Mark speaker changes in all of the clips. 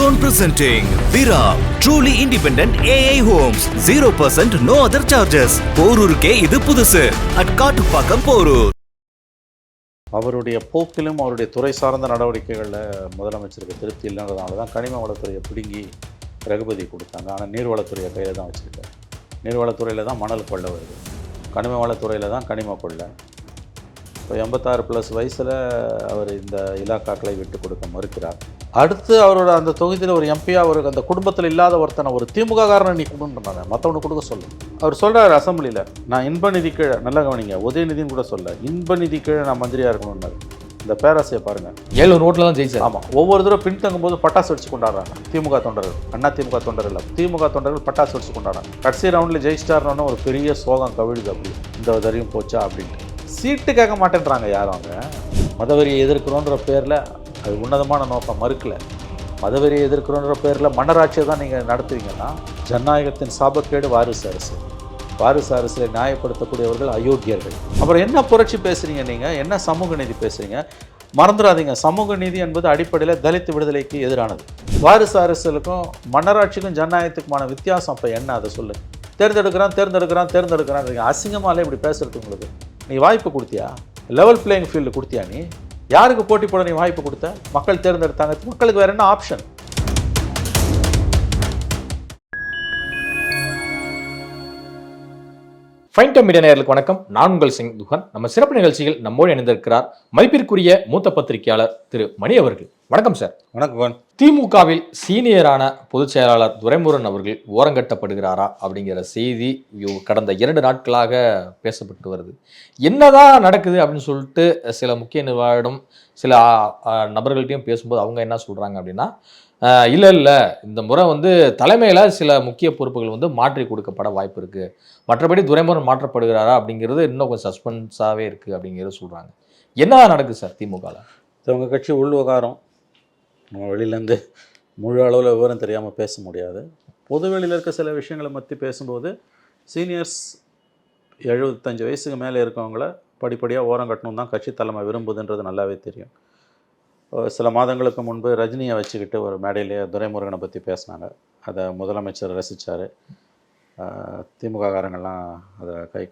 Speaker 1: Keystone presenting Vira truly independent AI homes. 0% no other charges. போரூருக்கே இது புதுசு at Kattupakkam Porur
Speaker 2: அவருடைய போக்கிலும் அவருடைய துறை சார்ந்த நடவடிக்கைகளில் முதலமைச்சருக்கு திருப்தி இல்லைன்றதுனால தான் கனிம வளத்துறையை பிடுங்கி ரகுபதி கொடுத்தாங்க. ஆனால் நீர்வளத்துறையை கையில் தான் வச்சுருக்காரு. நீர்வளத்துறையில் தான் மணல் கொள்ள வருது. கனிம வளத்துறையில் தான் கனிம கொள்ள. இப்போ எண்பத்தாறு ப்ளஸ் வயசில் அவர் இந்த இலாக்காக்களை விட்டு கொடுக்க மறுக்கிறார். அடுத்து அவரோட அந்த தொகுதியில் ஒரு எம்பியாக அவருக்கு அந்த குடும்பத்தில் இல்லாத ஒருத்தனை ஒரு திமுக காரனை நீ கொடுன்றாங்க மற்றவனு கொடுக்க சொல்லு. அவர் சொல்கிறார் அசம்பிளியில் நான் இன்ப நிதி கீழே நல்லா கவனிங்க உதயநிதின்னு கூட சொல்ல இன்ப நிதி கீழே நான் மந்திரியாக இருக்கணும்னாரு. இந்த பேராசையை பாருங்கள்
Speaker 3: ஏழு ரோட்ல தான் ஜெயிச்சார்.
Speaker 2: ஆமாம் ஒவ்வொரு தடவை பின்தங்கும் போது பட்டாசு வெடிச்சு கொண்டாடுறாங்க. திமுக தொண்டர்கள் அண்ணா திமுக தொண்டர்கள் திமுக தொண்டர்கள் பட்டாசு வெடிச்சு கொண்டாடுறாங்க. கடைசி ரவுண்டில் ஜெயிச்சிட்டாருன்னு ஒரு பெரிய சோகம் கவிழுது அப்படி. இந்த தரையும் போச்சா அப்படின்ட்டு. சீட்டு கேட்க மாட்டேன்றாங்க யாரும் அவங்க மதவெறியை எதிர்க்கிறோன்ற பேரில் அது உன்னதமான நோக்கம் மறுக்கலை. மதவெறியை எதிர்க்கிறோன்ற பேரில் மன்னராட்சியை தான் நீங்கள் நடத்துவீங்கன்னா ஜனநாயகத்தின் சாபக்கேடு வாரிசு அரசு. வாரிசு அரசியலை நியாயப்படுத்தக்கூடியவர்கள் அயோக்கியர்கள். அப்புறம் என்ன புரட்சி பேசுகிறீங்க நீங்கள் என்ன சமூக நீதி பேசுகிறீங்க மறந்துடாதீங்க. சமூக நீதி என்பது அடிப்படையில் தலித் விடுதலைக்கு எதிரானது. வாரிசு அரசுக்கும் மன்னராட்சிக்கும் ஜனநாயகத்துக்குமான வித்தியாசம் அப்போ என்ன? அதை சொல்லு தேர்ந்தெடுக்கிறான் தேர்ந்தெடுக்கிறான் தேர்ந்தெடுக்கிறான். அசிங்கமாலே இப்படி பேசுறது உங்களுக்கு. நீ வாய்ப்பு கொடுத்தியா? லெவல் பிளேயிங் ஃபீல்டு கொடுத்தியா நீ? யாருக்கு போட்டி போட நீ வாய்ப்பு கொடுத்த? மக்கள் தேர்ந்தெடுத்தாங்க. மக்களுக்கு வேற என்ன ஆப்ஷன்
Speaker 3: ஃபைன் டைம் மீடியா நேயர்களுக்கு வணக்கம். நான் உங்கள் சிங் துஹன் நம்ம சிறப்பு நிகழ்ச்சியில் நம்மோடு இணைந்திருக்கிறார் மதிப்பிற்குரிய மூத்த பத்திரிகையாளர் திரு மணி அவர்கள். வணக்கம் சார்.
Speaker 2: வணக்கம்
Speaker 3: திமுகவில் சீனியரான பொதுச் செயலாளர் துரைமுருகன் அவர்கள் ஓரங்கட்டப்படுகிறாரா அப்படிங்கிற செய்தி யோ- கடந்த இரண்டு நாட்களாக பேசப்பட்டு வருது. என்னதான் நடக்குது அப்படின்னு சொல்லிட்டு சில முக்கிய நிர்வாகிடம் சில நபர்கள்ட்டையும் பேசும்போது அவங்க என்ன சொல்றாங்க அப்படின்னா இல்லை இல்லை. இந்த முறை வந்து தலைமையில் சில முக்கிய பொறுப்புகள் வந்து மாற்றி கொடுக்கப்பட வாய்ப்பு இருக்குது மற்றபடி துரைமுருகன் மாற்றப்படுகிறாரா அப்படிங்கிறது இன்னும் கொஞ்சம் சஸ்பென்ஸாகவே இருக்குது அப்படிங்கிறது சொல்கிறாங்க என்ன நடக்குது சார்
Speaker 2: திமுகவில் இவங்க கட்சி உள்வகாரம் நம்ம வெளியிலேருந்து முழு அளவில் விவரம் தெரியாமல் பேச முடியாது. பொது வெளியில் இருக்க சில விஷயங்களை பற்றி பேசும்போது சீனியர்ஸ் எழுபத்தஞ்சு வயசுக்கு மேலே இருக்கவங்கள படிப்படியாக ஓரம் கட்டணும் தான் கட்சி தலைமை விரும்புதுன்றது நல்லாவே தெரியும். சில மாதங்களுக்கு முன்பு ரஜினியை வச்சுக்கிட்டு ஒரு மேடையிலேயே துரைமுருகனை பற்றி பேசினாங்க. அதை முதலமைச்சர் ரசித்தார் திமுக காரங்கெல்லாம் அதை கை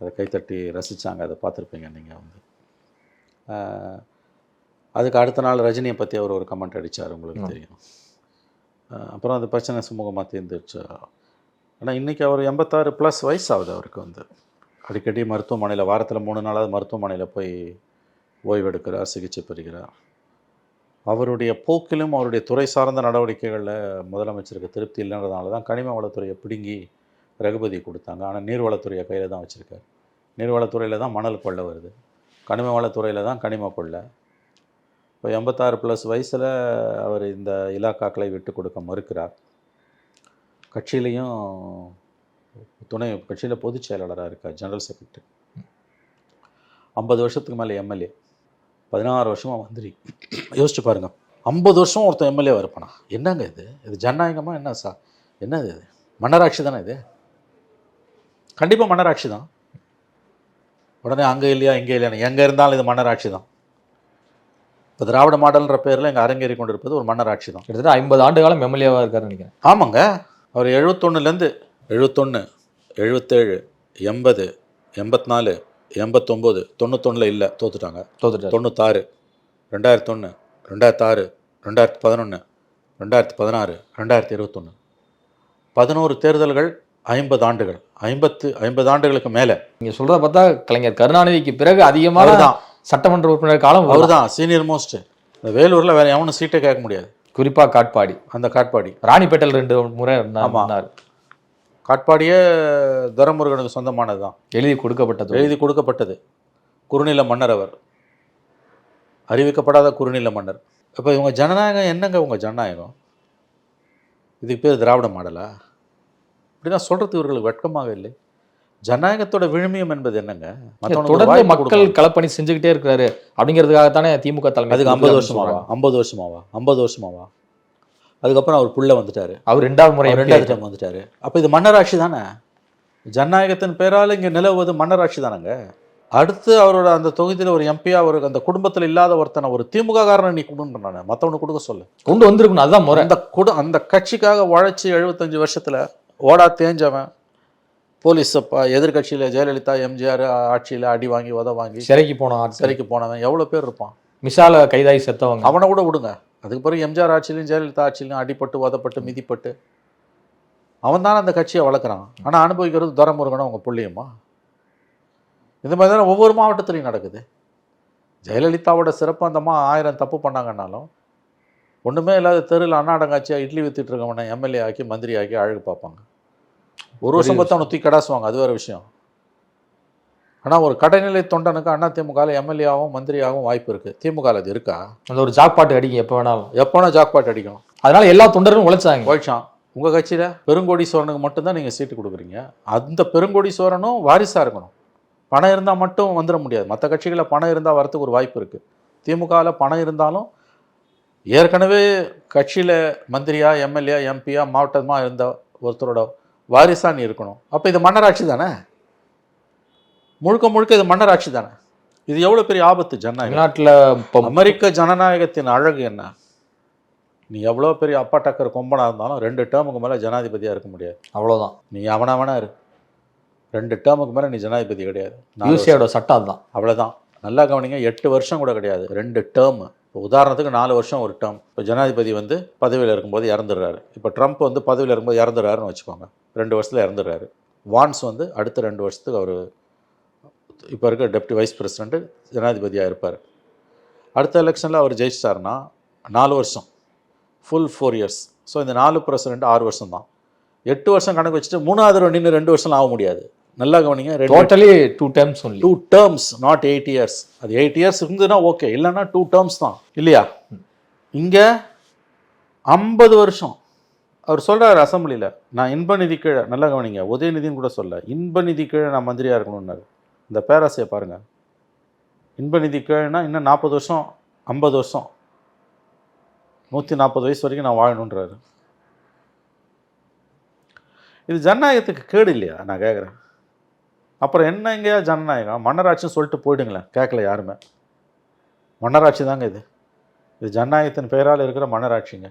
Speaker 2: அதை கைத்தட்டி ரசித்தாங்க அதை பார்த்துருப்பீங்க நீங்கள் வந்து. அதுக்கு அடுத்த நாள் ரஜினியை பற்றி அவர் ஒரு கமெண்ட் அடித்தார் உங்களுக்கு. தெரியும். அப்புறம் அந்த பிரச்சனை சுமூகமாக தீர்ந்துருச்சு? ஆனால் இன்றைக்கி அவர் எண்பத்தாறு ப்ளஸ் வயசு ஆகுது அவருக்கு வந்து. அடிக்கடி மருத்துவமனையில் வாரத்தில் மூணு நாளாவது மருத்துவமனையில் போய் ஓய்வெடுக்கிறார் சிகிச்சை பெறுகிறார். அவருடைய போக்கிலும் அவருடைய துறை சார்ந்த நடவடிக்கைகளில் முதலமைச்சருக்கு திருப்தி இல்லைன்றதுனால தான் கனிம வளத்துறையை பிடுங்கி ரகுபதி கொடுத்தாங்க. ஆனால் நீர்வளத்துறையை கையில் தான் வச்சுருக்காரு. நீர்வளத்துறையில் தான் மணல் கொள்ள வருது. கனிம வளத்துறையில் தான் கனிம கொள்ளை. இப்போ எண்பத்தாறு ப்ளஸ் வயசில் அவர் இந்த இலாக்காக்களை விட்டு கொடுக்க மறுக்கிறார். கட்சியிலையும் துணை கட்சியில் பொதுச் செயலாளராக இருக்கார் ஜெனரல் செக்ரட்டரி. ஐம்பது வருஷத்துக்கு மேலே எம்எல்ஏ. பதினாறு வருஷமாக மந்திரி. யோசிச்சு பாருங்க. ஐம்பது வருஷம் ஒருத்தன் எம்எல்ஏ இருப்பானா? என்னங்க இது? இது ஜனநாயகமா என்ன சா? என்னது இது? மன்னராட்சி தானே இது? கண்டிப்பாக மன்னராட்சி தான். உடனே அங்கே இல்லையா இங்கே இல்லையா? எங்கே இருந்தாலும் இது மன்னராட்சி தான். இப்போ திராவிட மாடல்ன்ற பேரில் இங்கே அரங்கேறி கொண்டிருப்பது ஒரு மன்னராட்சி தான்.
Speaker 3: கிட்டத்தட்ட ஐம்பது ஆண்டு காலம் எம்எல்ஏவா இருக்காருன்னு நினைக்கிறேன்.
Speaker 2: ஆமாங்க. அவர் எழுபத்தொன்னுலேருந்து எழுபத்தொன்று எழுபத்தேழு எண்பது எண்பத்தி நாலு எண்பத்தொம்போது. தொண்ணூத்தொன்னில் இல்லை தோத்துட்டாங்க.
Speaker 3: தோத்துட்டாரு.
Speaker 2: தொண்ணூத்தாறு. ரெண்டாயிரத்தொன்று ரெண்டாயிரத்தாறு. ரெண்டாயிரத்தி பதினொன்று ரெண்டாயிரத்தி பதினாறு ரெண்டாயிரத்தி இருபத்தொன்று பதினோரு தேர்தல்கள் ஐம்பது ஆண்டுகள். ஐம்பத்து ஐம்பது ஆண்டுகளுக்கு மேலே.
Speaker 3: நீங்க சொல்றத பார்த்தா கலைஞர் கருணாநிதிக்கு பிறகு அதிகமான
Speaker 2: அவர்தான்.
Speaker 3: சட்டமன்ற உறுப்பினர் காலம்
Speaker 2: அவர் தான் சீனியர் மோஸ்ட் இந்த வேலூரில் வேறு எவனும் சீட்டே கேட்க முடியாது.
Speaker 3: குறிப்பா காட்பாடி.
Speaker 2: அந்த காட்பாடி.
Speaker 3: ராணிப்பேட்டையில் ரெண்டு முறை
Speaker 2: ஆமா. காட்பாடியே துரமுருகனுக்கு சொந்தமானது தான்
Speaker 3: எழுதி கொடுக்கப்பட்டது.
Speaker 2: எழுதி கொடுக்கப்பட்டது. குறுநில மன்னர் அவர். அறிவிக்கப்படாத குறுநில மன்னர். இப்போ இவங்க ஜனநாயகம் என்னங்க உங்கள் ஜனநாயகம்? இதுக்கு பேர் திராவிட மாடலா? அப்படின்னா சொல்கிறது இவர்களுக்கு வெட்கமாக இல்லை. ஜனநாயகத்தோட விழுமியம் என்பது என்னங்க?
Speaker 3: தொடர்ந்து மக்கள். களப்பணி செஞ்சுக்கிட்டே இருக்காரு அப்படிங்கிறதுக்காக தானே திமுக தலைமை
Speaker 2: அதுக்கு ஐம்பது வருஷமாவா? ஐம்பது வருஷமாவா? ஐம்பது வருஷமாவா? அதுக்கப்புறம் அவர் புள்ள வந்துட்டாரு.
Speaker 3: அவர் ரெண்டாவது முறை
Speaker 2: ரெண்டாவது டைம் வந்துட்டாரு. அப்போ இது மன்னராட்சி தானே? ஜனநாயகத்தின் பேரால் இங்கே நிலவுவது மன்னராட்சி தானேங்க? அடுத்து அவரோட அந்த தொகுதியில் ஒரு எம்பியா அவருக்கு அந்த குடும்பத்தில் இல்லாத ஒருத்தனை ஒரு திமுக காரனை நீ கொடுன்ற நான் மற்றவனுக்கு கொடுக்க சொல்ல.
Speaker 3: கொண்டு வந்திருக்கணும் அதுதான் முறை.
Speaker 2: அந்த குடு அந்த கட்சிக்காக உழைச்சி எழுபத்தஞ்சு வருஷத்துல ஓடா தேஞ்சவன் போலீஸ் எதிர்கட்சியில் ஜெயலலிதா எம்ஜிஆர் ஆட்சியில் அடி வாங்கி உத வாங்கி
Speaker 3: சிறைக்கு போன ஆட்கள்
Speaker 2: சிறைக்கு போனவன் எவ்வளோ பேர் இருப்பான்?
Speaker 3: மிசால கைதாகி செத்தவங்க.
Speaker 2: அவனை கூட விடுங்க. அதுக்கு பிறகு எம்ஜிஆர் ஆட்சியிலையும் ஜெயலலிதா ஆட்சியிலையும் அடிபட்டு உதப்பட்டு மிதிப்பட்டு அவன் தானே அந்த கட்சியை வளர்க்குறான். ஆனால் அனுபவிக்கிறது துரமுருகனும் அவங்க புள்ளியம்மா. இந்த மாதிரி தானே ஒவ்வொரு மாவட்டத்துலையும் நடக்குது. ஜெயலலிதாவோட சிறப்பு அந்தம்மா ஆயிரம் தப்பு பண்ணாங்கன்னாலும் ஒன்றுமே இல்லாத தெருவில் அண்ணாடங்காட்சியாக இட்லி வித்துட்டு இருக்கவனை எம்எல்ஏ ஆக்கி மந்திரி ஆக்கி அழகு பார்ப்பாங்க. ஒரு வருஷம் பார்த்து அவனை தூக்கி கடாசுவாங்க அது வேறு விஷயம். ஆனால் ஒரு கடைநிலை தொண்டனுக்கு அண்ணா திமுகவில் எம்எல்ஏவும் மந்திரியாகவும் வாய்ப்பு இருக்குது திமுகவில் அது இருக்கா?
Speaker 3: அந்த ஒரு ஜாக்பாட்டு அடிக்கும் எப்போ வேணாலும்.
Speaker 2: எப்போனா ஜாக்பாட் அடிக்கும்
Speaker 3: அதனால எல்லா தொண்டரும் உழைச்சாங்க.
Speaker 2: போயிடுச்சான் உங்கள் கட்சியில் பெருங்கோடீஸ்வரனுக்கு மட்டும்தான் நீங்கள் சீட்டு கொடுக்குறீங்க. அந்த பெருங்கோடீஸ்வரனும் வாரிசாக இருக்கணும். பணம் இருந்தால் மட்டும் வந்துட முடியாது. மற்ற கட்சிகளில் பணம் இருந்தால் வரத்துக்கு ஒரு வாய்ப்பு இருக்குது திமுகவில் பணம் இருந்தாலும் ஏற்கனவே கட்சியில் மந்திரியா எம்எல்ஏ எம்பியா மாவட்டமாக இருந்த ஒருத்தரோட வாரிசா நீ இருக்கணும். அப்போ இது மன்னராட்சி தானே? முழுக்க முழுக்க இது மன்னராட்சி தானே? இது எவ்வளோ பெரிய ஆபத்து ஜனநாயகம்?
Speaker 3: தமிழ்நாட்டுல இப்போ
Speaker 2: அமெரிக்க ஜனநாயகத்தின் அழகு என்ன? நீ எவ்வளோ பெரிய அப்பா டக்கர் கொம்பனா இருந்தாலும் ரெண்டு டேர்முக்கு மேலே ஜனாதிபதியாக இருக்க முடியாது.
Speaker 3: அவ்வளவுதான்.
Speaker 2: நீ அவனவனா இரு. ரெண்டு டேர்முக்கு மேலே நீ ஜனாதிபதி கிடையாது.
Speaker 3: யூசியோட சட்டம் அதுதான்.
Speaker 2: அவ்வளோதான் நல்லா கவனிங்க எட்டு வருஷம் கூட கிடையாது. ரெண்டு டேர்ம். இப்போ உதாரணத்துக்கு நாலு வருஷம் ஒரு டேர்ம். இப்போ ஜனாதிபதி வந்து பதவியில் இருக்கும்போது இறந்துடுறாரு. இப்போ ட்ரம்ப் வந்து பதவியில் இருக்கும்போது இறந்துடுறாருன்னு வச்சுக்கோங்க. ரெண்டு வருஷத்தில் இறந்துடுறாரு. வான்ஸ் வந்து அடுத்த ரெண்டு வருஷத்துக்கு அவர் இப்போ இருக்க டெப்டி வைஸ் பிரசிடென்ட் ஜனாதிபதியாக இருப்பார். அடுத்த எலெக்ஷனில் அவர் ஜெயிச்சிட்டாருன்னா நாலு வருஷம். ஃபுல் ஃபோர் இயர்ஸ் ஸோ இந்த நாலு பிரசிடென்ட் ஆறு வருஷம் தான் எட்டு வருஷம் கணக்கு வச்சுட்டு மூணாவது தடவை நின்று ரெண்டு வருஷம் ஆக முடியாது. நல்லா கவனிங்க
Speaker 3: totally two only
Speaker 2: two terms not eight years அது எயிட் இயர்ஸ் இருந்ததுன்னா ஓகே இல்லைன்னா டூ டேர்ம்ஸ் தான். இல்லையா? இங்கே ஐம்பது வருஷம். அவர் சொல்கிறார் அசம்பிளியில் நான் இன்ப நிதி கீழே நல்லா கவனிங்க உதயநிதின்னு கூட சொல்ல இன்ப நிதி கீழே நான் மந்திரியாக இருக்கணும்னாரு. இந்த பேராசையை பாருங்கள் இன்ப நிதி கீழேனா இன்னும் நாற்பது வருஷம் ஐம்பது வருஷம். நூற்றி நாற்பது வயசு வரைக்கும் நான் வாழணுன்றாரு. இது ஜனநாயகத்துக்கு கேடு இல்லையா? நான் கேட்குறேன் அப்புறம் என்ன எங்கேயா ஜனநாயகம்? மன்னராட்சின்னு சொல்லிட்டு போயிடுங்களேன். கேட்கல யாருமே. மன்னராட்சி தாங்க இது. இது ஜனநாயகத்தின் பெயரால் இருக்கிற மன்னராட்சிங்க.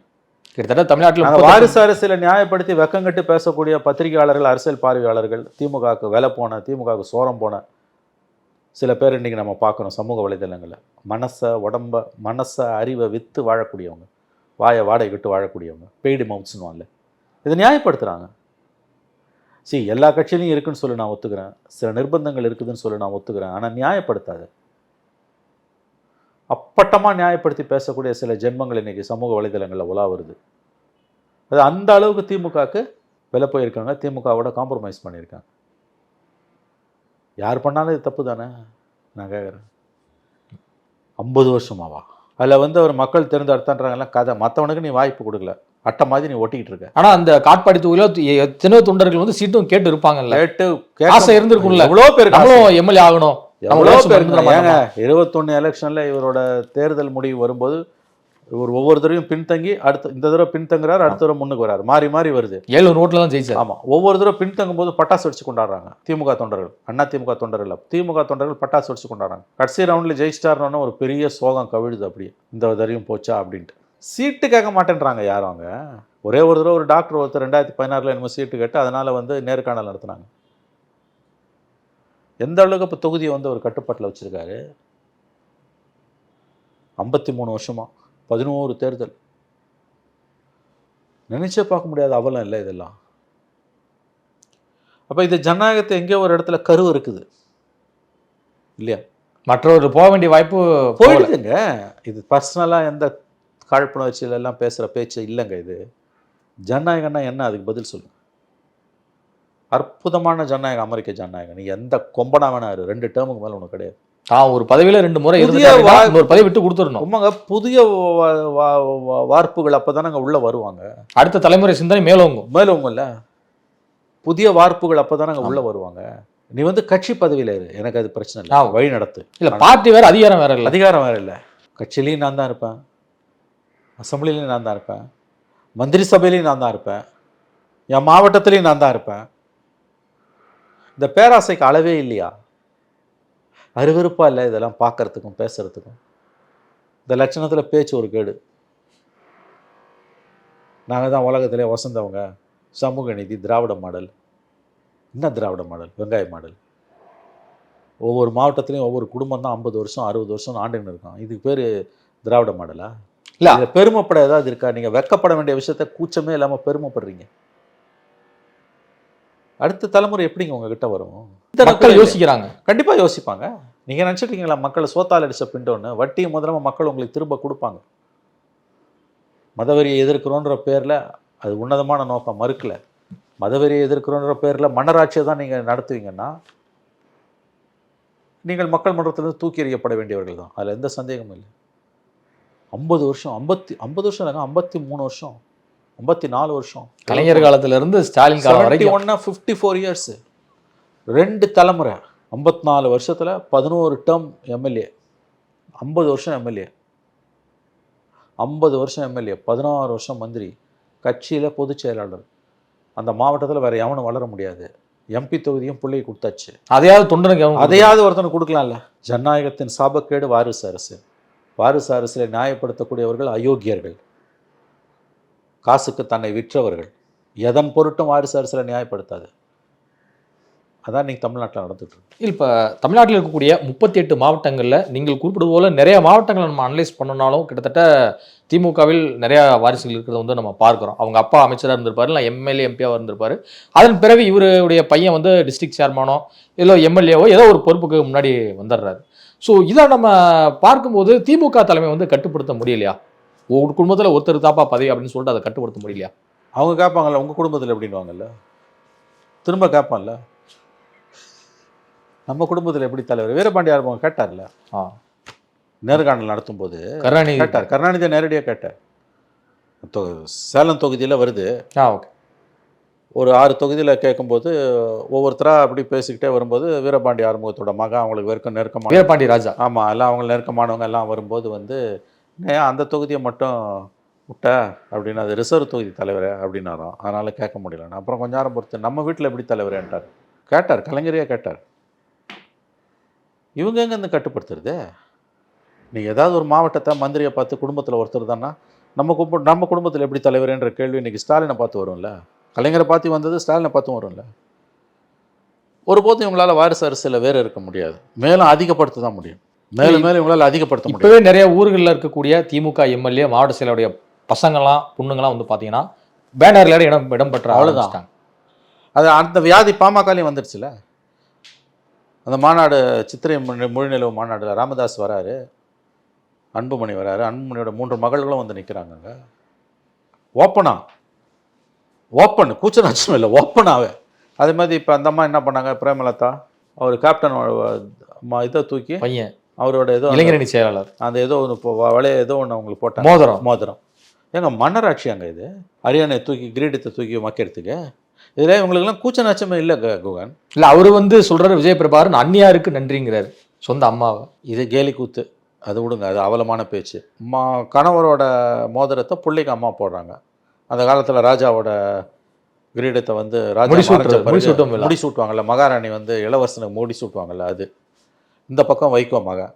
Speaker 3: கிட்டத்தட்ட தமிழ்நாட்டுல
Speaker 2: வாரிசு அரசியலை நியாயப்படுத்தி வெக்கங்கட்டு பேசக்கூடிய பத்திரிகையாளர்கள் அரசியல் பார்வையாளர்கள் திமுகவுக்கு விலை போன திமுகவுக்கு சோரம் போன சில பேர் இன்றைக்கி நம்ம பார்க்குறோம் சமூக வலைதளங்களில். மனசை உடம்ப மனசை அறிவை விற்று வாழக்கூடியவங்க. வாயை வாடகை விட்டு வாழக்கூடியவங்க. பெய்டு மவுத்ஸ்னுவாங்கல்ல இதை நியாயப்படுத்துகிறாங்க see எல்லா கட்சியிலையும் இருக்குன்னு சொல்லி நான் ஒத்துக்கிறேன். சில நிர்பந்தங்கள் இருக்குதுன்னு சொல்லி நான் ஒத்துக்கிறேன். ஆனால் நியாயப்படுத்தாது. அப்பட்டமாக நியாயப்படுத்தி பேசக்கூடிய சில ஜென்மங்கள் இன்றைக்கி சமூக வலைதளங்களில் உலா வருது. அது அந்த அளவுக்கு திமுகவுக்கு விலை போயிருக்காங்க. திமுகவோட காம்ப்ரமைஸ் பண்ணியிருக்காங்க. யார் பண்ணாலும் இது தப்பு தானே? நான் கேட்குறேன் ஐம்பது வருஷமாவா? அதில் வந்து அவர் மக்கள் தேர்ந்தெடுத்தான்றாங்கலாம் கதை. மற்றவனுக்கு நீ வாய்ப்பு கொடுக்கல. அட்டை மாதிரி நீ ஒட்டிக்கிட்டு இருக்க.
Speaker 3: ஆனா அந்த காட்பாடி தொகுதியில எத்தனையோ தொண்டர்கள் வந்து சீட்டும் கேட்டு இருப்பாங்கல்ல.
Speaker 2: கேட்டு
Speaker 3: ஆசை இருந்திருக்கும்ல.
Speaker 2: எவ்வளோ பேர்
Speaker 3: நம்மளும் எம்எல்ஏ ஆகணும்.
Speaker 2: எவ்வளோ பேர்? இருபத்தொன்று எலெக்ஷனில் இவரோட தேர்தல் முடிவு வரும்போது இவர் ஒவ்வொரு தடவையும் பின்தங்கி அடுத்த இந்த தடவை பின்தங்குறாரு அடுத்த தடவை முன்னுக்கு வராரு. மாறி மாறி வருது.
Speaker 3: ஏழு ஓட்டுல தான் ஜெயிச்சார்.
Speaker 2: ஆமா. ஒவ்வொரு தடவை பின்தங்கும் போது பட்டாசு வெடிச்சு கொண்டாடுறாங்க. திமுக தொண்டர்கள் அண்ணா திமுக தொண்டர்கள். திமுக தொண்டர்கள் பட்டாசு வெடிச்சு கொண்டாடுறாங்க. கடைசி ரவுண்ட்ல ஜெயிச்சிட்டாருன்னு ஒரு பெரிய சோகம் கவிழுது அப்படியே. இந்த தடவையும் போச்சா அப்படின்ட்டு. சீட்டு கேட்க மாட்டேன்றாங்க யாரும் அவங்க? ஒரே ஒரு தடவை ஒரு டாக்டர் ஒருத்தர் ரெண்டாயிரத்தி பதினாறுல என்னமோ சீட்டு கேட்டு அதனால வந்து நேர்காணல் நடத்துனாங்க. எந்த அளவுக்கு இப்போ தொகுதியை வந்து ஒரு கட்டுப்பாட்டில் வச்சிருக்காரு? ஐம்பத்தி மூணு வருஷமா. பதினோரு தேர்தல். நினைச்சே பார்க்க முடியாத அவலம் இல்லை இதெல்லாம். அப்போ இது ஜனநாயகத்தை எங்கேயோ ஒரு இடத்துல கரு இருக்குது. இல்லையா?
Speaker 3: மற்றவர் போக வேண்டிய வாய்ப்பு.
Speaker 2: போயிடுதுங்க. இது பர்சனலாக எந்த காழ்ப்புணர்ச்சியில எல்லாம் பேசுகிற பேச்சு இல்லைங்க இது. ஜனநாயகம்னா என்ன? அதுக்கு பதில் சொல்லுங்க. அற்புதமான ஜனநாயகம் அமெரிக்க ஜனநாயகம். நீ எந்த கொம்பனா வேணா இரு. ரெண்டு டேர்முக்கு மேலே உனக்கு கிடையாது.
Speaker 3: தான் ஒரு பதவியில ரெண்டு முறை
Speaker 2: புதிய
Speaker 3: ஒரு பதவி விட்டு கொடுத்துடணும்.
Speaker 2: உமாங்க புதிய வார்ப்புகள் அப்போ தானே உள்ளே வருவாங்க.
Speaker 3: அடுத்த தலைமுறை சிந்தனை மேலோங்கும்
Speaker 2: மேலவங்கல்ல புதிய வார்ப்புகள் அப்போ தானே உள்ளே வருவாங்க. நீ வந்து கட்சி பதவியில் இரு. எனக்கு அது பிரச்சனை இல்லை. வழி நடத்து.
Speaker 3: இல்ல பார்ட்டி வேற அதிகாரம் வேற இல்ல.
Speaker 2: அதிகாரம் வேற இல்லை. கட்சியிலையும் நான் தான் இருப்பேன். அசம்பிளிலையும் நான் தான் இருப்பேன். மந்திரி சபையிலையும் நான் தான் இருப்பேன். என் மாவட்டத்திலையும் நான் தான் இருப்பேன். இந்த பேராசைக்கு அளவே இல்லையா? அருவருப்பாக இல்லை இதெல்லாம் பார்க்கறதுக்கும் பேசுறதுக்கும். இந்த லட்சணத்தில் பேச்சு ஒரு கேடு. நாங்கள் தான் உலகத்திலே வசந்தவங்க. சமூக நீதி திராவிட மாடல். என்ன திராவிட மாடல்? வெங்காய மாடல். ஒவ்வொரு மாவட்டத்துலேயும் ஒவ்வொரு குடும்பம் தான் ஐம்பது வருஷம் அறுபது வருஷம் ஆண்டுன்னு இருக்கான் இதுக்கு பேர் திராவிட மாடலா?
Speaker 3: இல்ல.
Speaker 2: பெருமைப்பட ஏதாவது இருக்கா? நீங்கள் வெக்கப்பட வேண்டிய விஷயத்த கூச்சமே இல்லாமல் பெருமைப்படுறீங்க. அடுத்த தலைமுறை எப்படிங்க உங்ககிட்ட வரும்?
Speaker 3: மக்கள் யோசிக்கிறாங்க.
Speaker 2: கண்டிப்பா யோசிப்பாங்க. நீங்க நினைச்சிட்டீங்களா மக்களை சோத்தால் அடிச்ச பிண்டோன்னு வட்டி முதல்ல மக்கள் உங்களுக்கு திரும்ப கொடுப்பாங்க. மதவெறியை எதிர்க்கிறோன்ற பேர்ல அது உன்னதமான நோக்கம் மறுக்கல. மதவெறியை எதிர்க்கிறோன்ற பேர்ல மன்னராட்சியை தான் நீங்க நடத்துவீங்கன்னா நீங்கள் மக்கள் மன்றத்திலிருந்து தூக்கி எறியப்பட வேண்டியவர்கள் தான். அதுல எந்த சந்தேகமும் இல்லை. ஐம்பது வருஷம் ஐம்பத்தி ஐம்பது வருஷம் இல்லைங்க ஐம்பத்தி மூணு வருஷம். ஐம்பத்தி நாலு வருஷம்.
Speaker 3: கலைஞர் காலத்துல இருந்து ஸ்டாலின் காலம் வரைக்கும்.
Speaker 2: ஒன்னா ஃபிஃப்டி ஃபோர் இயர்ஸ் ரெண்டு தலைமுறை. ஐம்பத்தி நாலு வருஷத்தில் பதினோரு டேர்ம் எம்எல்ஏ ஐம்பது வருஷம் எம்எல்ஏ ஐம்பது வருஷம் எம்எல்ஏ பதினாறு வருஷம் மந்திரி. கட்சியில் பொதுச் செயலாளர். அந்த மாவட்டத்தில் வேற எவனும் வளர முடியாது. எம்பி தொகுதியும் பிள்ளையை கொடுத்தாச்சு.
Speaker 3: அதையாவது தொண்டனுக்கு
Speaker 2: அதையாவது ஒருத்தனுக்கு கொடுக்கலாம்ல. ஜனநாயகத்தின் சாபக்கேடு வாரிசு அரசு. வாரிசு அரசில் நியாயப்படுத்தக்கூடியவர்கள் அயோக்கியர்கள். காசுக்கு தன்னை விற்றவர்கள். எதன் பொருட்டும் வாரிசு அரசில் நியாயப்படுத்தாது. அதான் நீங்கள் தமிழ்நாட்டில் நடந்துட்டு இருக்கு.
Speaker 3: தமிழ்நாட்டில் இருக்கக்கூடிய முப்பத்தி எட்டு மாவட்டங்களில் நீங்கள் குறிப்பிடுவது போல் நிறைய மாவட்டங்களை நம்ம அனலைஸ் பண்ணனாலும் கிட்டத்தட்ட திமுகவில் நிறையா வாரிசுகள் இருக்கிறத வந்து நம்ம பார்க்குறோம். அவங்க அப்பா அமைச்சராக இருந்திருப்பாரு இல்லை எம்எல்ஏ எம்பியாக இருந்திருப்பார். அதன் பிறகு இவருடைய பையன் வந்து டிஸ்ட்ரிக்ட் சேர்மானோ இல்லை எம்எல்ஏவோ ஏதோ ஒரு பொறுப்புக்கு முன்னாடி வந்துடுறாரு. ஸோ இதை நம்ம பார்க்கும்போது திமுக தலைமை வந்து கட்டுப்படுத்த முடியலையா? ஒரு குடும்பத்தில் ஒருத்தர் தாப்பா பதவி அப்படின்னு சொல்லிட்டு அதை கட்டுப்படுத்த முடியலையா?
Speaker 2: அவங்க கேட்பாங்கல்ல உங்கள் குடும்பத்தில் எப்படின்வாங்கல்ல திரும்ப கேட்பான்ல நம்ம குடும்பத்தில் எப்படி தலைவர்? வீரபாண்டியார் அவங்க கேட்டார்ல?
Speaker 3: ஆ.
Speaker 2: நேர்காணல் நடத்தும் போது
Speaker 3: கருணாநிதி.
Speaker 2: கேட்டார். கருணாநிதியை நேரடியாக கேட்டார். சேலம் தொகுதியில் வருது.
Speaker 3: ஆ ஓகே.
Speaker 2: ஒரு ஆறு தொகுதியில் கேட்கும்போது ஒவ்வொருத்தராக அப்படி பேசிக்கிட்டே வரும்போது வீரபாண்டி ஆறுமுகத்தோட மகன் அவங்களுக்கு வெறுக்கம் நெருக்கமான
Speaker 3: வீரபாண்டி ராஜா.
Speaker 2: ஆமாம் எல்லாம் அவங்க நெருக்கமானவங்க எல்லாம் வரும்போது வந்து ஏன் அந்த தொகுதியை மட்டும் விட்ட அப்படின்னு அது ரிசர்வ் தொகுதி தலைவர் அப்படின்னாராம். அதனால் கேட்க முடியலன்னு அப்புறம் கொஞ்ச நேரம் பொறுத்து நம்ம வீட்டில் எப்படி தலைவரேன்ட்டார் கேட்டார் கலைஞரையே கேட்டார். இவங்க எங்கேருந்து கட்டுப்படுத்துறது? நீ ஏதாவது ஒரு மாவட்டத்தை மந்திரியை பார்த்து குடும்பத்தில் ஒருத்தர் தானா? நம்ம கும்ப நம்ம குடும்பத்தில் எப்படி தலைவர்ன்ற கேள்வி இன்றைக்கி ஸ்டாலினை பார்த்து வரும்ல? கலைஞரை பார்த்து வந்தது ஸ்டாலினை பார்த்தும் வரும்ல? ஒருபோதும் இவங்களால் வாரிசு அரசியலில் வேறு இருக்க முடியாது. மேலும் அதிகப்படுத்த தான் முடியும். மேலும் மேலும் இவங்களால அதிகப்படுத்த
Speaker 3: இப்பவே நிறைய ஊர்களில் இருக்கக்கூடிய திமுக எம்எல்ஏ மாவட்ட செயலுடைய பசங்களாம் பொண்ணுங்களாம் வந்து பார்த்தீங்கன்னா பேனர்ல இடம் இடம் பெற்ற. ஆரம்பிச்சிட்டாங்க.
Speaker 2: அது அந்த வியாதி பாமகலையும் வந்துடுச்சுல அந்த மாநாடு சித்திரை மொழி- மொழிநிலவு மாநாடுல ராமதாஸ் வராரு அன்புமணி வராரு அன்புமணியோட மூன்று மகள்களும் வந்து நிற்கிறாங்கங்க ஓப்பனா? ஓப்பன் கூச்சநாச்சம் இல்லை ஓப்பனாவே. அதே மாதிரி இப்போ அந்த அம்மா என்ன பண்ணாங்க? பிரேமலதா அவர் கேப்டன் அம்மா இதை தூக்கி
Speaker 3: பையன்.
Speaker 2: அவரோட ஏதோ
Speaker 3: இளைஞரணி செயலாளர்.
Speaker 2: அந்த ஏதோ ஒன்று வளைய ஏதோ ஒன்று அவங்களுக்கு போட்டாங்க.
Speaker 3: மோதிரம்.
Speaker 2: மோதிரம். ஏங்க மன்னராட்சி அங்கே இது? அரியணை தூக்கி கிரீடத்தை தூக்கி மக்கிறதுக்கு இதில் இவங்களுக்கெல்லாம் கூச்ச நாச்சமே இல்லை குகன்.
Speaker 3: இல்ல அவரு வந்து சொல்றாரு விஜய் பிரபாகரன் அந்நியாருக்கு நன்றிங்கிறாரு சொந்த அம்மாவை.
Speaker 2: இது கேலி கூத்து அது விடுங்க அது அவலமான பேச்சு. மா கணவரோட மோதிரத்தை பிள்ளைக்கு அம்மா போடுறாங்க. அந்த காலத்தில் ராஜாவோட கிரீடத்தை வந்து ராஜா. முடி சூட்டுவாங்கல்ல மகாராணி வந்து இளவரசனுக்கு முடி சூட்டுவாங்கல்ல அது. இந்த பக்கம் வைகோ மகன்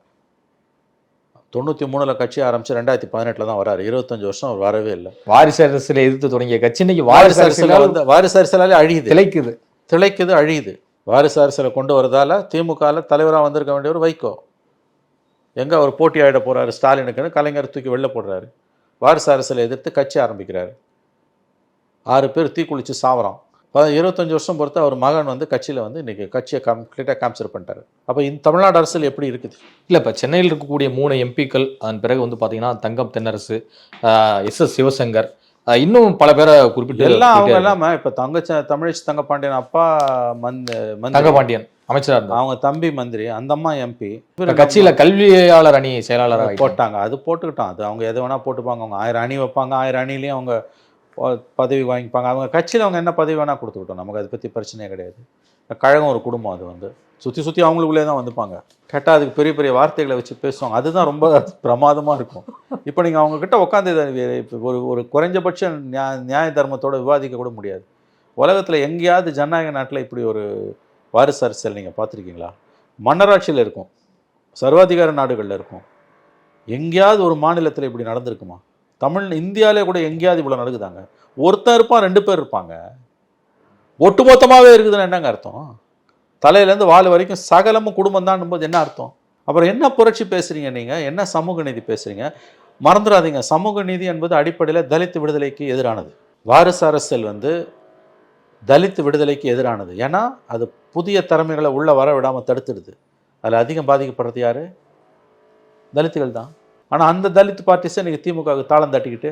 Speaker 2: தொண்ணூற்றி மூணில் கட்சி ஆரம்பிச்சு ரெண்டாயிரத்தி பதினெட்டில் தான் வராரு. இருபத்தஞ்சு வருஷம் அவர் வரவே இல்லை.
Speaker 3: வாரிசு அரசியலை எதிர்த்து தொடங்கிய கட்சி இன்னைக்கு
Speaker 2: வாரிசு அரசியல வந்து வாரிசு அரசியலாலே அழியுது.
Speaker 3: திளைக்குது.
Speaker 2: திளைக்குது அழியுது. வாரிசு அரசியலை கொண்டு வரதால திமுகவில் தலைவராக வந்திருக்க வேண்டியவர் வைகோ. எங்கே அவர் போட்டி ஆகிட போறாரு ஸ்டாலினுக்குன்னு கலைஞர் தூக்கி வெளில போடுறாரு. வாரிசு அரசியலை எதிர்த்து கட்சி ஆரம்பிக்கிறாரு. ஆறு பேர் தீக்குளிச்சு சாவறான் ப- இருபத்தஞ்சு வருஷம் பொறுத்து அவர் மகன் வந்து கட்சியில் வந்து இன்னைக்கு கட்சியை கம்ப்ளீட்டாக கேப்சர் பண்ணிட்டாரு. அப்போ இந்த தமிழ்நாடு அரசியல் எப்படி இருக்குது?
Speaker 3: இல்ல இப்ப சென்னையில் இருக்கக்கூடிய மூணு எம்பிக்கள் அதன் பிறகு வந்து பாத்தீங்கன்னா தங்கம் தென்னரசு எஸ் எஸ் சிவசங்கர் இன்னும் பல பேரை குறிப்பிட்டு
Speaker 2: எல்லாம் அவங்க இல்லாமல் இப்போ தங்கச்ச தமிழிச்சு தங்கப்பாண்டியன் அப்பா மந்த் மந்திரி.
Speaker 3: தங்கபாண்டியன் அமைச்சரா இருந்தார்.
Speaker 2: அவங்க தம்பி மந்திரி அந்த அம்மா எம்பி.
Speaker 3: கட்சியில கல்வியாளர் அணி செயலாளராக.
Speaker 2: போட்டாங்க. அது போட்டுக்கிட்டோம். அது அவங்க எது வேணா போட்டுப்பாங்க. அவங்க ஆயிரம் அணி வைப்பாங்க. ஆயிரம் அணிலையும் அவங்க பதவி வாங்கிப்பாங்க. அவங்க கட்சியில் அவங்க என்ன பதவி வேணால் கொடுத்துக்கிட்டோம். நமக்கு அதை பற்றி பிரச்சனையே கிடையாது. கழகம் ஒரு குடும்பம் அது வந்து. சுற்றி சுற்றி அவங்களுக்குள்ளே தான் வந்துப்பாங்க. கேட்டால் அதுக்கு பெரிய பெரிய வார்த்தைகளை வச்சு பேசுவாங்க. அதுதான் ரொம்ப பிரமாதமாக இருக்கும். இப்போ நீங்கள் அவங்கக்கிட்ட உட்காந்து ஒரு ஒரு குறைஞ்சபட்ச நியாய நியாய தர்மத்தோட விவாதிக்க கூட முடியாது. உலகத்தில் எங்கேயாவது ஜனநாயக நாட்டில் இப்படி ஒரு வாரிசு அரசியல் நீங்கள் பார்த்துருக்கீங்களா? மன்னராட்சியில் இருக்கும். சர்வாதிகார நாடுகளில் இருக்கும். எங்கேயாவது ஒரு மாநிலத்தில் இப்படி நடந்திருக்குமா? தமிழ் இந்தியாவிலே கூட எங்கேயாவது இவ்வளோ நடக்குதாங்க ஒருத்தன் இருப்பான் ரெண்டு பேர் இருப்பாங்க. ஒட்டுமொத்தமாகவே இருக்குதுன்னு என்னங்க அர்த்தம்? தலையிலேருந்து வாழ் வரைக்கும் சகலமும் குடும்பம் தான் போது என்ன அர்த்தம்? அப்புறம் என்ன புரட்சி பேசுகிறீங்க நீங்கள் என்ன சமூக நீதி பேசுகிறீங்க மறந்துடாதீங்க. சமூக நீதி என்பது அடிப்படையில் தலித் விடுதலைக்கு எதிரானது. வாரிசு அரசியல் வந்து தலித் விடுதலைக்கு எதிரானது. ஏன்னா அது புதிய திறமைகளை உள்ளே வர விடாமல் தடுத்துடுது. அதில் அதிகம் பாதிக்கப்படுறது யார்? தலித்துகள் தான். ஆனால் அந்த தலித் பார்ட்டிஸை இன்றைக்கி திமுகவுக்கு தாளம் தட்டிக்கிட்டு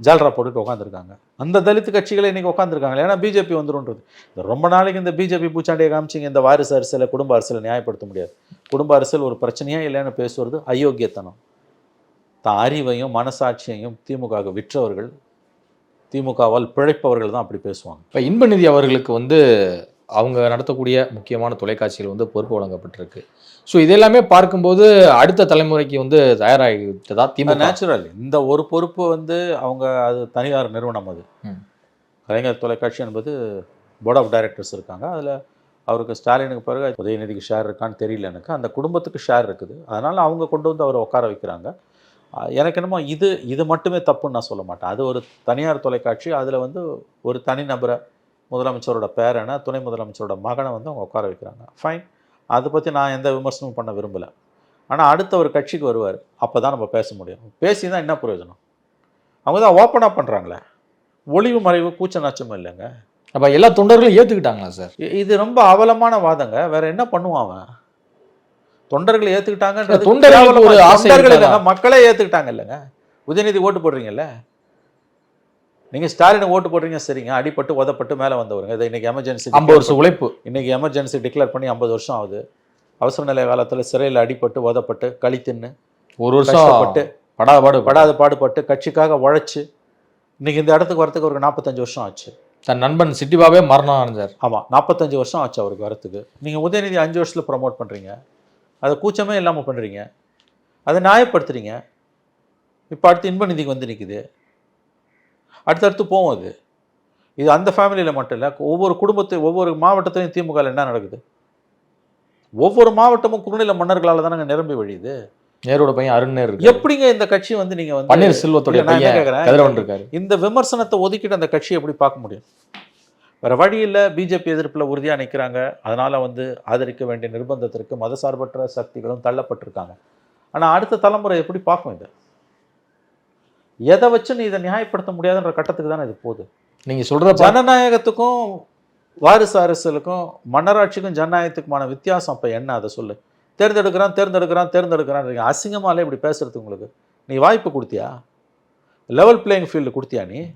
Speaker 2: ஜால்ரா போட்டுட்டு உட்காந்துருக்காங்க அந்த தலித் கட்சிகளை இன்றைக்கி உட்காந்துருக்காங்க ஏன்னா பிஜேபி வந்துருன்றது. இந்த ரொம்ப நாளைக்கு இந்த பிஜேபி பூச்சாண்டியை காமிச்சிங்க இந்த வாரிசு அரசியலை குடும்ப அரசியலை நியாயப்படுத்த முடியாது. குடும்ப அரசியல் ஒரு பிரச்சனையாக இல்லைன்னு பேசுவது அயோக்கியத்தனம். தான் அறிவையும் மனசாட்சியையும் திமுகவுக்கு விற்றவர்கள் திமுகவால் பிழைப்பவர்கள் தான் அப்படி பேசுவாங்க.
Speaker 3: இப்போ இன்பநிதி அவர்களுக்கு வந்து அவங்க நடத்தக்கூடிய முக்கியமான தொலைக்காட்சிகள் வந்து பொறுப்பு வழங்கப்பட்டிருக்கு. ஸோ இதெல்லாமே பார்க்கும்போது அடுத்த தலைமுறைக்கு வந்து தயாராகிட்டதா திமுக?
Speaker 2: நேச்சுரல் இந்த ஒரு பொறுப்பு வந்து அவங்க அது தனியார் நிறுவனம் அது. கலைஞர் தொலைக்காட்சி என்பது போர்ட் ஆஃப் டைரக்டர்ஸ் இருக்காங்க. அதில் அவருக்கு ஸ்டாலினுக்கு பிறகு உதயநிதிக்கு ஷேர் இருக்கான்னு தெரியல எனக்கு. அந்த குடும்பத்துக்கு ஷேர் இருக்குது. அதனால் அவங்க கொண்டு வந்து அவரை உட்கார வைக்கிறாங்க. எனக்கு என்னமோ இது இது மட்டுமே தப்புன்னு நான் சொல்ல மாட்டேன். அது ஒரு தனியார் தொலைக்காட்சி. அதில் வந்து ஒரு தனிநபரை முதலமைச்சரோட பேரனை துணை முதலமைச்சரோட மகனை வந்து அவங்க உட்கார வைக்கிறாங்க. ஃபைன் அதை பற்றி நான் எந்த விமர்சனமும் பண்ண விரும்பலை. ஆனால் அடுத்த ஒரு கட்சிக்கு வருவார். அப்போ தான் நம்ம பேச முடியும். பேசி தான் என்ன பிரயோஜனம்? அவங்க தான் ஓப்பனாக பண்ணுறாங்களே ஒளிவு மறைவு கூச்ச நாச்சமும் இல்லைங்க.
Speaker 3: அப்போ எல்லா தொண்டர்களும் ஏற்றுக்கிட்டாங்களா சார்
Speaker 2: இது ரொம்ப அவலமான வாதங்க. வேற என்ன பண்ணுவான் அவன்? தொண்டர்களை
Speaker 3: ஆசை
Speaker 2: தொண்டர்கள் மக்களே ஏத்துக்கிட்டாங்க இல்லைங்க. உதயநிதி ஓட்டு போடுறீங்கல்ல? நீங்க ஸ்டாலின் ஓட்டு போடுறீங்க சரிங்க. அடிபட்டு உதப்பட்டு மேல வந்தவருங்க. இதை இன்னைக்கு எமர்ஜென்சி
Speaker 3: ஐம்பது வருஷம் உழைப்பு.
Speaker 2: இன்னைக்கு எமர்ஜென்சி டிக்ளேர் பண்ணி ஐம்பது வருஷம் ஆகுது. அவசர நிலை காலத்துல சிறையில் அடிபட்டு உதப்பட்டு களி தின்னு
Speaker 3: ஒரு வருஷம்
Speaker 2: கஷ்டப்பட்டு
Speaker 3: படாபாடு
Speaker 2: படாத பாடுபட்டு கட்சிக்காக உழைச்சு இன்னைக்கு இந்த இடத்துக்கு வரதுக்கு ஒரு நாற்பத்தஞ்சு வருஷம் ஆச்சு.
Speaker 3: தன் நண்பன் சிட்டிபாவே மரணம் அடைஞ்சார்.
Speaker 2: ஆமாம் நாற்பத்தஞ்சு வருஷம் ஆச்சு அவருக்கு வரத்துக்கு. நீங்கள் உதயநிதி அஞ்சு வருஷத்தில் ப்ரமோட் பண்ணுறீங்க அதை கூச்சமே இல்லாமல் பண்ணுறீங்க அதை நியாயப்படுத்துறீங்க. இப்போ அடுத்து இன்ப நிதிக்கு வந்து நிற்குது அடுத்தடுத்து போகும் அது. இது அந்த ஃபேமிலியில் மட்டும் இல்லை ஒவ்வொரு குடும்பத்தை ஒவ்வொரு மாவட்டத்திலையும் திமுக என்ன நடக்குது? ஒவ்வொரு மாவட்டமும் குறுநில மன்னர்களால் தானங்க நிரம்பி வழியுது.
Speaker 3: நேரோட பையன் அருண் இருக்கு
Speaker 2: எப்படிங்க இந்த கட்சி வந்து நீங்கள் வந்து
Speaker 3: பன்னீர் செல்வத்துடைய பையன்? கதிரவன் இருக்காரு.
Speaker 2: இந்த விமர்சனத்தை ஒதுக்கிட்டு அந்த கட்சியை எப்படி பார்க்க முடியும்? வேற வழி இல்லை பிஜேபி எதிர்ப்பில் உறுதியாக நிற்கிறாங்க அதனால வந்து ஆதரிக்க வேண்டிய நிர்பந்தத்திற்கு மதசார்பற்ற சக்திகளும் தள்ளப்பட்டிருக்காங்க. ஆனால் அடுத்த தலைமுறை எப்படி பார்க்கும் இதை? எதை வச்சு நீ இதை நியாயப்படுத்த முடியாதுன்ற கட்டத்துக்கு தானே இது போகுது.
Speaker 3: நீங்க சொல்றத பா-
Speaker 2: ஜனநாயகத்துக்கும் வாரிசு அரசியலுக்கும் மன்னராட்சிக்கும் ஜனநாயகத்துக்குமான வித்தியாசம் அப்போ என்ன? அதை சொல்லு. தேர்ந்தெடுக்கிறான் தேர்ந்தெடுக்கிறான் தேர்ந்தெடுக்கிறான். அசிங்கமாலே இப்படி பேசுறது உங்களுக்கு. நீ வாய்ப்பு கொடுத்தியா? லெவல் பிளேயிங் ஃபீல்டு கொடுத்தியா நீ?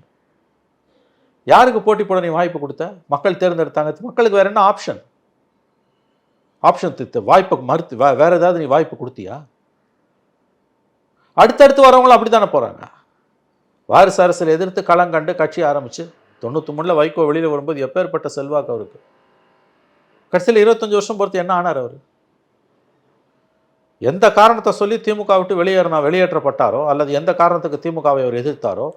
Speaker 2: யாருக்கு போட்டி போட நீ வாய்ப்பு கொடுத்த? மக்கள் தேர்ந்தெடுத்தாங்க. மக்களுக்கு வேற என்ன ஆப்ஷன் ஆப்ஷன் தித்து வாய்ப்பை மறுத்து வேற ஏதாவது நீ வாய்ப்பு கொடுத்தியா? அடுத்தடுத்து வரவங்களும் அப்படி தானே போகிறாங்க வாரிசு அரசியல் எதிர்த்து களம் கண்டு கட்சி ஆரம்பிச்சு தொண்ணூற்றி மூணில் வைகோ வெளியில் வரும்போது எப்பேற்பட்ட செல்வாக்கு அவருக்கு? கடைசியில் இருபத்தஞ்சு வருஷம் பொறுத்து என்ன ஆனார் அவர்? எந்த காரணத்தை சொல்லி திமுக விட்டு வெளியேறினா வெளியேற்றப்பட்டாரோ அல்லது எந்த காரணத்துக்கு திமுகவை அவர் எதிர்த்தாரோ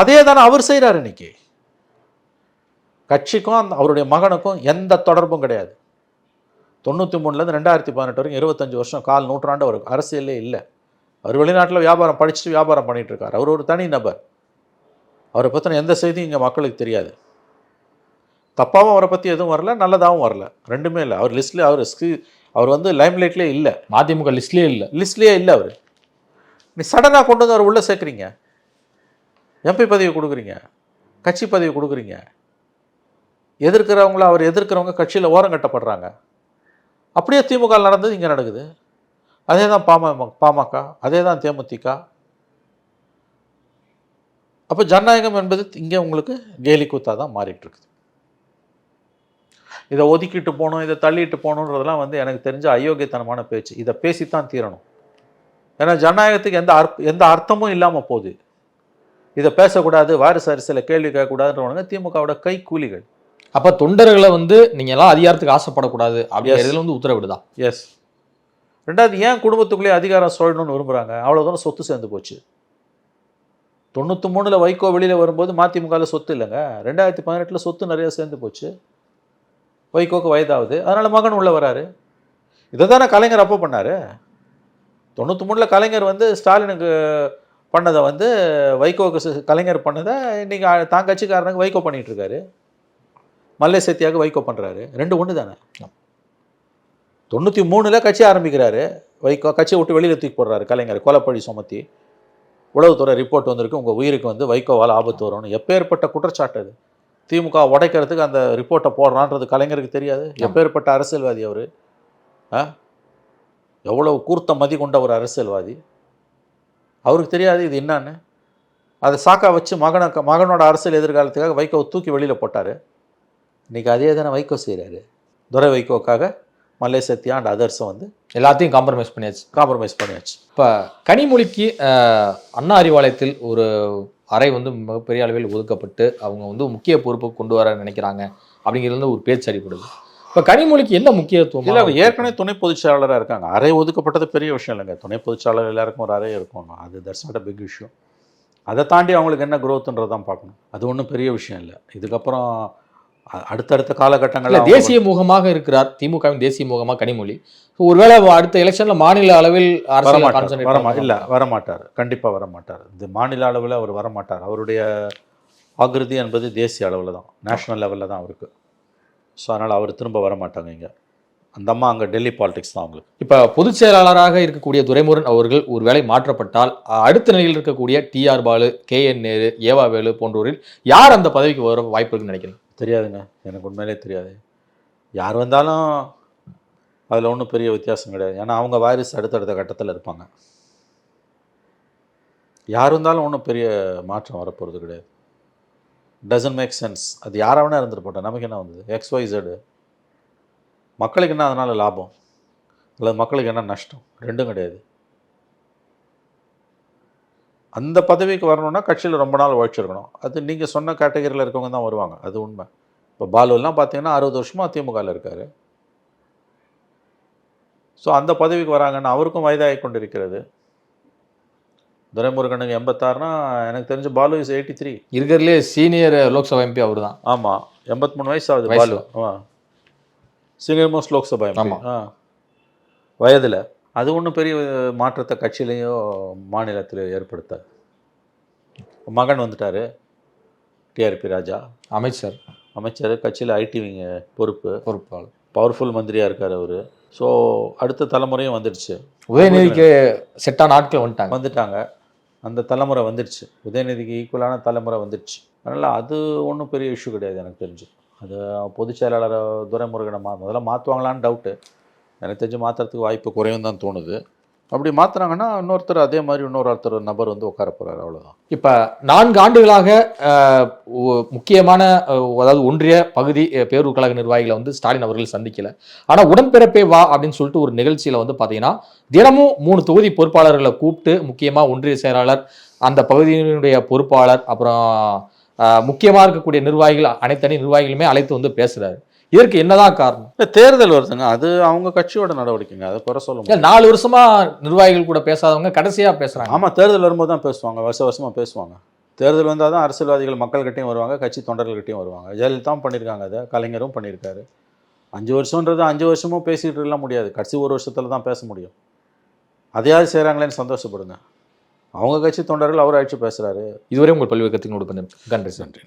Speaker 2: அதே தானே அவர் செய்கிறார் இன்னைக்கு. கட்சிக்கும் அந்த அவருடைய மகனுக்கும் எந்த தொடர்பும் கிடையாது. தொண்ணூற்றி மூணுலேருந்து ரெண்டாயிரத்தி பதினெட்டு வரைக்கும் இருபத்தஞ்சி வருஷம் கால் நூற்றாண்டு அவருக்கு அரசியலே இல்லை. அவர் வெளிநாட்டில் வியாபாரம் படிச்சுட்டு வியாபாரம் பண்ணிட்டு இருக்கார் அவர் ஒரு தனி நபர். அவரை பற்றின எந்த செய்தியும் இங்கே மக்களுக்கு தெரியாது. தப்பாகவும் அவரை பற்றி எதுவும் வரல நல்லதாகவும் வரல. ரெண்டுமே இல்லை. அவர் லிஸ்ட்லேயே அவர் ஸ்கி- அவர் வந்து லைம்லைட்லேயே இல்லை.
Speaker 3: மதிமுக லிஸ்ட்லயே இல்ல.
Speaker 2: லிஸ்ட்லேயே இல்லை அவர். நீ சடனாக கொண்டு வந்து அவர் உள்ளே சேர்க்குறீங்க. எம்பி பதவி கொடுக்குறீங்க. கட்சி பதவி கொடுக்குறீங்க. எதிர்க்கிறவங்கள அவர் எதிர்க்கிறவங்க கட்சியில் ஓரம் கட்டப்படுறாங்க. அப்படியே திமுக நடந்தது இங்கே நடக்குது. அதே தான் பாமக பாமக அதே தான் தேமுதிக. அப்போ ஜனநாயகம் என்பது இங்கே உங்களுக்கு கேலி கூத்தா தான் மாறிட்டு இருக்குது இதை ஒதுக்கிட்டு போகணும் இதை தள்ளிட்டு போகணுன்றதெல்லாம் வந்து எனக்கு தெரிஞ்ச அயோக்கியத்தனமான பேச்சு. இதை பேசித்தான் தீரணும். ஏன்னா ஜனநாயகத்துக்கு எந்த அர்த்த எந்த அர்த்தமும் இல்லாமல் போகுது. இதை பேசக்கூடாது வாரிசு அரசியலை கேள்வி கேட்கக்கூடாதுன்றவனுங்க திமுகவோட கை கூலிகள்
Speaker 3: அப்ப தொண்டர்களை வந்து நீங்க எல்லாம் அதிகாரத்துக்கு ஆசைப்படக்கூடாது அப்படிங்கிறதுல வந்து உத்தரவிடுதான்
Speaker 2: எஸ் ரெண்டாவது ஏன் குடும்பத்துக்குள்ளேயே அதிகாரம் சொல்லணும்னு விரும்புகிறாங்க அவ்வளோதான சொத்து சேர்ந்து போச்சு. தொண்ணூற்றி மூணில் வைகோ வெளியில் வரும்போது மதிமுகவில் சொத்து இல்லைங்க. ரெண்டாயிரத்தி பதினெட்டில் சொத்து நிறையா சேர்ந்து போச்சு. வைகோக்கு வயதாகுது. அதனால் மகன் உள்ளே வராரு. இதை தானே கலைஞர் அப்போ பண்ணார்? தொண்ணூற்றி மூணில் கலைஞர் வந்து ஸ்டாலினுக்கு பண்ணதை வந்து வைகோக்கு கலைஞர் பண்ணதை இன்றைக்கி தான் கட்சிக்காரனுக்கு வைகோ பண்ணிகிட்ருக்காரு மல்லை சேத்தியாக வைகோ பண்ணுறாரு ரெண்டு ஒன்று தானே தொண்ணூற்றி மூணில் கட்சி ஆரம்பிக்கிறாரு. வைகோ கட்சியை விட்டு வெளியில் தூக்கி போடுறாரு கலைஞர் கொலைப்பழி சுமத்தி. உளவுத்துறை ரிப்போர்ட் வந்திருக்கு. உங்கள் உயிருக்கு வந்து வைகோவால் ஆபத்து வரும்னு. எப்பேற்பட்ட குற்றச்சாட்டு அது? திமுக உடைக்கிறதுக்கு அந்த ரிப்போர்ட்டை போடுறான்றது கலைஞருக்கு தெரியாது? எப்பேற்பட்ட அரசியல்வாதி அவர்? ஆ? எவ்வளவு கூர்த்த மதி கொண்ட ஒரு அரசியல்வாதி? அவருக்கு தெரியாது இது என்னன்னு? அதை சாக்கா வச்சு மகனை மகனோட அரசியல் எதிர்காலத்துக்காக வைகோவை தூக்கி வெளியில் போட்டார். இன்னைக்கு அதே தானே வைகோ செய்கிறாரு துரை வைகோக்காக மல்லை சத்யா அண்ட் அதர்ஸை வந்து
Speaker 3: எல்லாத்தையும் காம்ப்ரமைஸ் பண்ணியாச்சு.
Speaker 2: காம்ப்ரமைஸ் பண்ணியாச்சு.
Speaker 3: இப்போ கனிமொழிக்கு அண்ணா அறிவாலயத்தில் ஒரு அறை வந்து மிகப்பெரிய அளவில் ஒதுக்கப்பட்டு அவங்க வந்து முக்கிய பொறுப்பு கொண்டு வர நினைக்கிறாங்க அப்படிங்கிறது வந்து ஒரு பேச்சு அடிப்படுது இப்போ கனிமொழிக்கு என்ன முக்கியத்துவம்
Speaker 2: இல்லை அவர் ஏற்கனவே துணை பொதுச் செயலாளராக இருக்காங்க. அறை ஒதுக்கப்பட்டது பெரிய விஷயம் இல்லைங்க. துணை பொதுச் செயலாளர் எல்லாருக்கும் ஒரு அறை இருக்கும். அது that's not a big issue அதை தாண்டி அவங்களுக்கு என்ன growthன்றது தான் பார்க்கணும். அது ஒன்றும் பெரிய விஷயம் இல்லை. இதுக்கப்புறம் அடுத்தடுத்த காலகட்டங்களில்
Speaker 3: தேசிய முகமாக இருக்கிறார். திமுகவின் தேசிய முகமாக கனிமொழி. ஒருவேளை அடுத்த எலெக்ஷன்ல மாநில அளவில் அரசியல்.
Speaker 2: இல்லை வரமாட்டார். கண்டிப்பாக வரமாட்டார். இந்த மாநில அளவில் அவர் வரமாட்டார். அவருடைய ஆகிருதி என்பது தேசிய அளவில் தான். நேஷனல் லெவலில் தான் அவருக்கு. ஸோ அதனால் அவர் திரும்ப வரமாட்டாங்க இங்கே. அந்த அம்மா அங்கே டெல்லி பாலிடிக்ஸ் தான் அவங்களுக்கு.
Speaker 3: இப்ப பொதுச் செயலாளராக இருக்கக்கூடிய துரைமுருகன் அவர்கள் ஒருவேளை மாற்றப்பட்டால் அஹ், அடுத்த நிலையில் இருக்கக்கூடிய T R Baalu K N Nehru ஏவா வேலு போன்றோரில் யார் அந்த பதவிக்கு வர வாய்ப்பு இருக்குன்னு நினைக்கிறீங்க?
Speaker 2: தெரியாதுங்க. எனக்கு உண்மையிலே தெரியாது. யார் வந்தாலும் அதில் ஒன்றும் பெரிய வித்தியாசம் கிடையாது. ஏன்னா அவங்க வாரிசு அடுத்தடுத்த கட்டத்தில் இருப்பாங்க. யார் வந்தாலும் ஒன்றும் பெரிய மாற்றம் வரப்போகிறது கிடையாது. டசன்ட் மேக் சென்ஸ் அது யாராவனா இருந்துட்டு போட்டேன் நமக்கு என்ன வந்தது? எக்ஸ் ஒய் ஜெடு மக்களுக்கு என்ன அதனால் லாபம்? அல்லது மக்களுக்கு என்ன நஷ்டம்? ரெண்டும் கிடையாது. அந்த பதவிக்கு வரணும்னா கட்சியில் ரொம்ப நாள் உழைச்சிருக்கணும். அது நீங்கள் சொன்ன கேட்டகரியில் இருக்கவங்க தான் வருவாங்க. அது உண்மை. இப்போ பாலுலாம் பார்த்தீங்கன்னா அறுபது வருஷமாக திமுகவில் இருக்கார். ஸோ அந்த பதவிக்கு வராங்கன்னா அவருக்கும் வயதாகி கொண்டிருக்கிறது. துரைமுருகனுக்கு எண்பத்தாறுனா எனக்கு தெரிஞ்சு பாலு இஸ் எயிட்டி த்ரீ
Speaker 3: இருக்கிறதுலே சீனியர் லோக்சபா எம்பி அவர் தான்
Speaker 2: ஆமாம் எண்பத்தி மூணு வயசு. ஆகுது. பாலு. ஆ. Senior most Lok Sabha MP. ஆ. வயதில். அது ஒன்றும் பெரிய மாற்றத்தை கட்சியிலையோ மாநிலத்திலையோ ஏற்படுத்தாது. மகன் வந்துட்டார் டிஆர்பி ராஜா.
Speaker 3: அமைச்சர்.
Speaker 2: அமைச்சர் கட்சியில் ஐடிவிங்க பொறுப்பு.
Speaker 3: பொறுப்பாளர்.
Speaker 2: பவர்ஃபுல் மந்திரியாக இருக்கார் அவர். ஸோ அடுத்த தலைமுறையும் வந்துடுச்சு.
Speaker 3: உதயநிதிக்கு செட்டான ஆட்கள் வந்துட்டாங்க.
Speaker 2: வந்துட்டாங்க. அந்த தலைமுறை வந்துடுச்சு. உதயநிதிக்கு ஈக்குவலான தலைமுறை வந்துடுச்சு. அதனால் அது ஒன்றும் பெரிய இஷ்யூ கிடையாது எனக்கு தெரிஞ்சு. அது பொதுச் செயலாளர் துரைமுருகனை மா முதல்ல மாற்றுவாங்களான்னு டவுட்டு எனக்கு தெரிஞ்சு மாற்றுறதுக்கு வாய்ப்பு குறையும் தான் தோணுது. அப்படி மாற்றுறாங்கன்னா இன்னொருத்தர் அதே மாதிரி இன்னொரு ஒருத்தர் நபர் வந்து உட்கார போகிறார் அவ்வளோதான்
Speaker 3: இப்போ நான்கு ஆண்டுகளாக முக்கியமான அதாவது ஒன்றிய பகுதி அஹ், பேரூர் கழக நிர்வாகிகளை வந்து ஸ்டாலின் அவர்கள் சந்திக்கல. ஆனால் உடன்பிறப்பே வா அப்படின்னு சொல்லிட்டு ஒரு நிகழ்ச்சியில் வந்து பார்த்தீங்கன்னா தினமும் மூணு தொகுதி பொறுப்பாளர்களை கூப்பிட்டு முக்கியமாக ஒன்றிய செயலாளர் அந்த பகுதியினுடைய பொறுப்பாளர் அப்புறம் முக்கியமாக இருக்கக்கூடிய நிர்வாகிகள் அனைத்தனி நிர்வாகிகளுமே அழைத்து வந்து பேசுகிறாரு இதற்கு என்னதான் காரணம்?
Speaker 2: இல்லை தேர்தல் வருதுங்க. அது அவங்க கட்சியோட நடவடிக்கைங்க. அதை குறை சொல்ல முடியாது.
Speaker 3: நாலு வருஷமா நிர்வாகிகள் கூட பேசாதவங்க கடைசியா பேசுறாங்க.
Speaker 2: ஆமாம் தேர்தல் வரும்போது தான் பேசுவாங்க. வருஷ வருஷமாக பேசுவாங்க. தேர்தல் வந்தால் தான் அரசியல்வாதிகள் மக்கள்கிட்டையும் வருவாங்க கட்சி தொண்டர்கள்கிட்டையும் வருவாங்க. ஜெயலலிதாவும் பண்ணியிருக்காங்க அதை. கலைஞரும் பண்ணியிருக்காரு அஞ்சு வருஷன்றது அஞ்சு வருஷமும் பேசிகிட்டு இருக்கலாம் முடியாது. கடைசி ஒரு வருஷத்தில் தான் பேச முடியும். அதையாவது செய்கிறாங்களேன்னு சந்தோஷப்படுங்க. அவங்க கட்சி தொண்டர்கள் அவர் அழைச்சி பேசுகிறாரு
Speaker 3: இதுவரை உங்கள் பல்வேறு கருத்துக்களோடு கொஞ்சம் நன்றி
Speaker 2: நன்றி.